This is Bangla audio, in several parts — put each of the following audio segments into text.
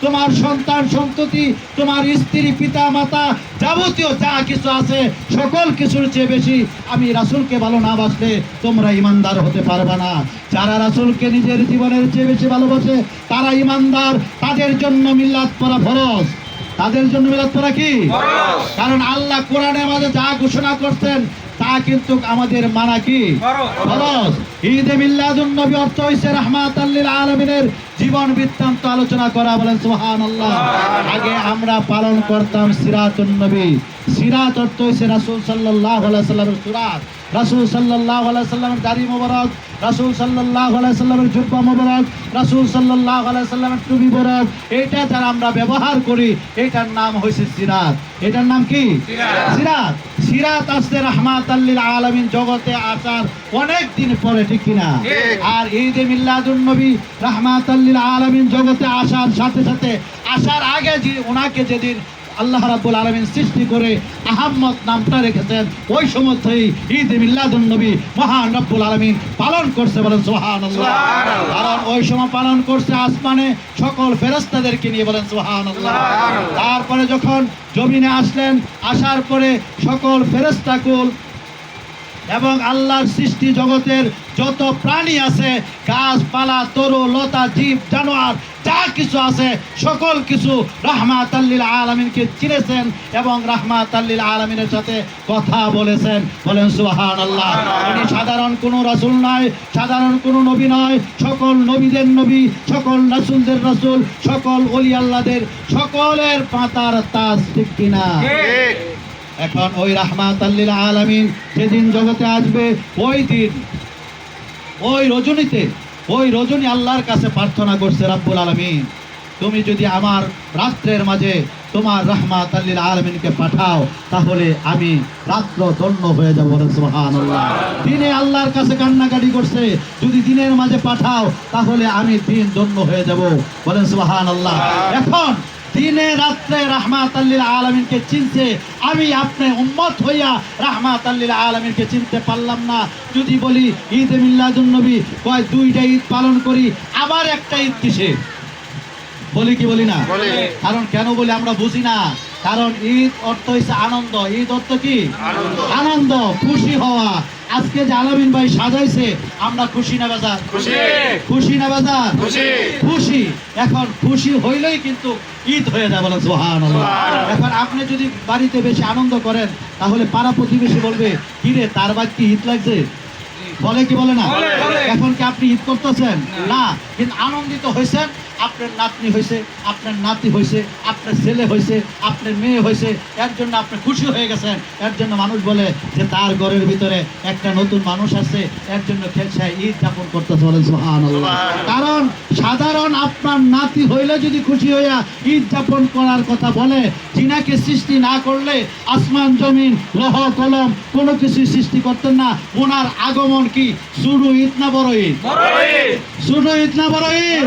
তোমার সন্তান সন্ততি তোমার স্ত্রী পিতা মাতা যাবতীয় যা কিছু আছে সকল কিছুর চেয়ে বেশি আমি রাসূলকে ভালো না বাসলে তোমরা ইমানদার হতে পারবে না। যারা রাসূলকে নিজের জীবনের চেয়ে বেশি ভালোবাসে তারা ইমানদার তাদের জন্য মিল্লাত পড়া ফরজ। তাদের জন্য মিলাদ পড়া কি? কারণ আল্লাহ কোরআনে আমাদের যা ঘোষণা করছেন কিন্তু আমাদের মানা কি? ঈদে মিল্লাদুন নবী অর্থ হইছে রাহমাত আল্লিল আলমিনের জীবন বৃত্তান্ত আলোচনা করা। বলেন সুবহানাল্লাহ। আগে আমরা পালন করতাম সিরাতুন নবী। সিরাত অর্থ হইছে রাসূল সাল্লাল্লাহু আলাইহি সাল্লামের সুরাত। রাসূল সাল্লাল্লাহু আলাইহি সাল্লামের দাড়ি মোবারক রাসূল সাল্লাল্লাহু আলাইহি সাল্লামের জুব্বা মোবারক রাসূল সাল্লাল্লাহু আলাইহি সাল্লামের টুপি মোবারক এইটা যারা আমরা ব্যবহার করি এটার নাম হইছে সিরাত। এটার নাম কি? সিরাত। সিরাত। আসছে রাহমাত আল্লিল আলামিন জগতে আসার অনেক দিন পরে ঠিক কিনা। আর ঈদে মিল্লাদুন নবী রাহমাত আল্লিল আলামিন জগতে আসার সাথে সাথে আসার আগে যে ওনাকে যেদিন আল্লাহ রাব্বুল আলমিন সৃষ্টি করে আহম্মদ নামটা রেখেছেন ওই সময় ঈদ মিল্লাদুন নবী মহান রব্বুল আলমিন পালন করছে বলেন সুবহানাল্লাহ। কারণ ওই সময় পালন করছে আসমানে সকল ফেরস্তাদেরকে নিয়ে বলেন সুবহানাল্লাহ। তারপরে যখন জমিনে আসলেন আসার পরে সকল ফেরেশতাকুল এবং আল্লাহর সৃষ্টি জগতের যত প্রাণী আছে, গাছপালা তরু লতা, জীব, জানোয়ার, যা কিছু আছে, সকল কিছু রাহমাত আল্লিল আলমিনকে চিনেছেন এবং রাহমাত আল্লিল আলমিনের সাথে কথা বলেছেন। বলেন সুহান আল্লাহ উনি সাধারণ কোনো রসুল নয়, সাধারণ কোনো নবী নয়, সকল নবীদের নবী, সকল রাসূলদের রাসূল, সকল অলি আল্লাহদের সকলের পাতার তাজ ঠিক কিনা? এখন ওই রাহমাত আল্লিল আলামিন যেদিন জগতে আসবে, ওই দিন, ওই রজনীতে, ওই রজনী আল্লাহর কাছে প্রার্থনা করছে রাব্বুল আলামিন। তুমি যদি আমার রাত্রের মাঝে তোমার রাহমাত আল্লিল আলামিনকে পাঠাও, তাহলে আমি রাত্র ধন্য হয়ে যাব সুবহানাল্লাহ। দিনে আল্লাহর কাছে কান্নাকাটি করছে, যদি দিনের মাঝে পাঠাও, তাহলে আমি দিন ধন্য হয়ে যাব বলেন সুবহানাল্লাহ। এখন দিনে রাত্রে রাহমাত আল্লিল আলমিনকে চিনতে আমি আপনি উম্মত হইয়া রাহমাত আল্লিল আলমিনকে চিনতে পারলাম না। যদি বলি ঈদ মিল্লাদুন নবী কয় দুইটা ঈদ পালন করি আবার একটা ঈদ কিসে? বলি কি বলি না? কারণ কেন বলি আমরা বুঝি না। কারণ ঈদ অর্থ হচ্ছে আনন্দ। ঈদ অর্থ কি। আনন্দ খুশি হওয়া। আজকে যে আলামিন ভাই সাজাইছে আমরা খুশি না বাজার? খুশি। খুশি না বাজার? খুশি। খুশি। এখন খুশি হইলেই কিন্তু ঈদ হয়ে যায় বলেন সোহান এখন আপনি যদি বাড়িতে বেশি আনন্দ করেন তাহলে পাড়া প্রতিবেশী বলবে কিরে তার বাদ কি ঈদ লাগছে? বলে কি বলে না। এখন কি আপনি ঈদ করতেছেন? না কিন্তু আনন্দিত হয়েছেন আপনার নাতনি হয়েছে আপনার নাতি হয়েছে আপনার ছেলে হয়েছে আপনার মেয়ে হয়েছে এর জন্য আপনি খুশি হয়ে গেছেন। এর জন্য মানুষ বলে যে তার ঘরের ভিতরে একটা নতুন মানুষ আছে এর জন্য খেলছে ঈদ যাপন সুবহানাল্লাহ। সুবহানাল্লাহ। কারণ সাধারণ আপনার নাতি হইলে যদি খুশি হইয়া ঈদ যাপন করার কথা বলে জিনাকে সৃষ্টি না করলে আসমান জমিন লহ কলম কোনো কিছু সৃষ্টি করতেন না। ওনার আগমন কি? শুরু ঈদ না বড় ঈদ? শুরু ঈদ না বড় ঈদ।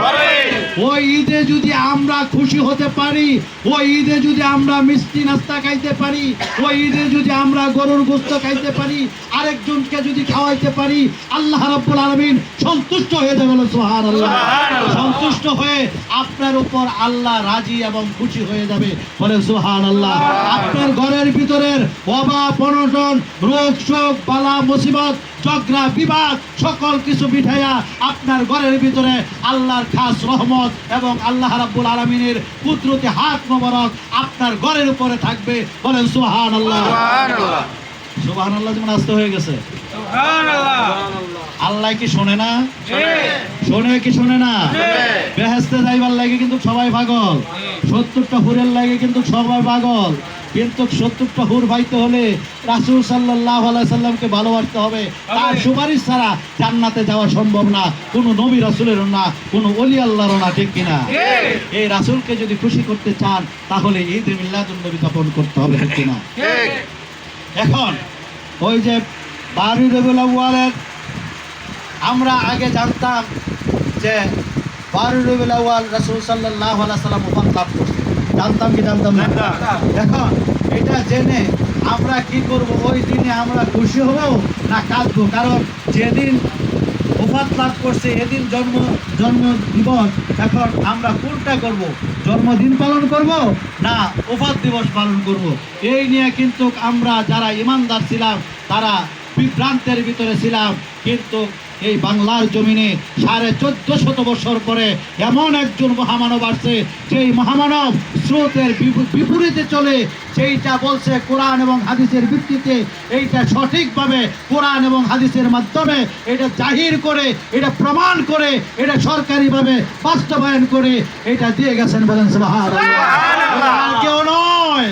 ওই ঈদে যদি আমরা খুশি হতে পারি ওই ঈদে যদি আমরা মিষ্টি নাস্তা খাইতে পারি ওই ঈদে যদি আমরা গরুর গোস্ত খাইতে পারি আরেকজনকে যদি খাওয়াইতে পারি আল্লাহ রাব্বুল আলামিন সন্তুষ্ট হয়ে যাবে বলো সুবহানাল্লাহ। সুবহানাল্লাহ। সন্তুষ্ট হয়ে আপনার উপর আল্লাহ রাজি এবং খুশি হয়ে যাবে বলে সুবহানাল্লাহ। আপনার ঘরের ভিতরের অভাব অনটন রোগ শোক বালা মুসিবত ঝগড়া বিবাদ সকল কিছু মিঠাইয়া আপনার ঘরের ভিতরে আল্লাহর খাস রহমত এবং আল্লাহ রাব্বুল আলমিনের কুদরতি হাত মোবারক আপনার ঘরের উপরে থাকবে। বলেন সুহান আল্লাহ সুবাহান আল্লাহ যেমন আসতে হয়ে গেছে। আল্লাহ কি শোনে না? শোনে। কি শোনে না। বেহেস্তে যাইবার লাগে কিন্তু সবাই পাগল। সত্তরটা হুরের লাগে কিন্তু সবাই পাগল। কিন্তু সত্তরটা হুর পাইতে হলে রাসূল সাল্লাল্লাহু আলাইহি সাল্লামকে ভালোবাসতে হবে। তার সুপারিশ ছাড়া জান্নাতে যাওয়া সম্ভব না। কোনো নবী রাসূলেরও না কোনো অলি আল্লাহরও না ঠিক কিনা। এই রাসূলকে যদি খুশি করতে চান তাহলে ঈদ মিলাদুন নবী যাপন করতে হবে ঠিক কিনা? এখন ওই যে বারুই রবিউল আউয়ালের আমরা আগে জানতাম যে বারুই রবিউল আউয়াল রাসূল আলাইহি সাল্লাম ওফাত লাভ করছে জানতাম কি জানতাম না। এখন এটা জেনে আমরা কি করব? ওই দিনে আমরা খুশি হব না কাঁদবো? কারণ যেদিন ওফাত লাভ করছে এদিন জন্ম জন্ম দিবস। এখন আমরা কোনটা করব? জন্মদিন পালন করব না উপাদ দিবস পালন করব? এই নিয়ে কিন্তু আমরা যারা ইমানদার ছিলাম তারা বিভ্রান্তের ভিতরে ছিলাম। কিন্তু এই বাংলার জমিনে সাড়ে চোদ্দ শত বছর পরে এমন একজন মহামানব আসছে যেই মহামানব স্রোতের বিপরীতে চলে সেইটা বলছে কোরআন এবং হাদিসের ভিত্তিতে। এইটা সঠিকভাবে কোরআন এবং হাদিসের মাধ্যমে এটা জাহির করে এটা প্রমাণ করে এটা সরকারিভাবে বাস্তবায়ন করে এটা দিয়ে গেছেন বলেন কেউ নয়।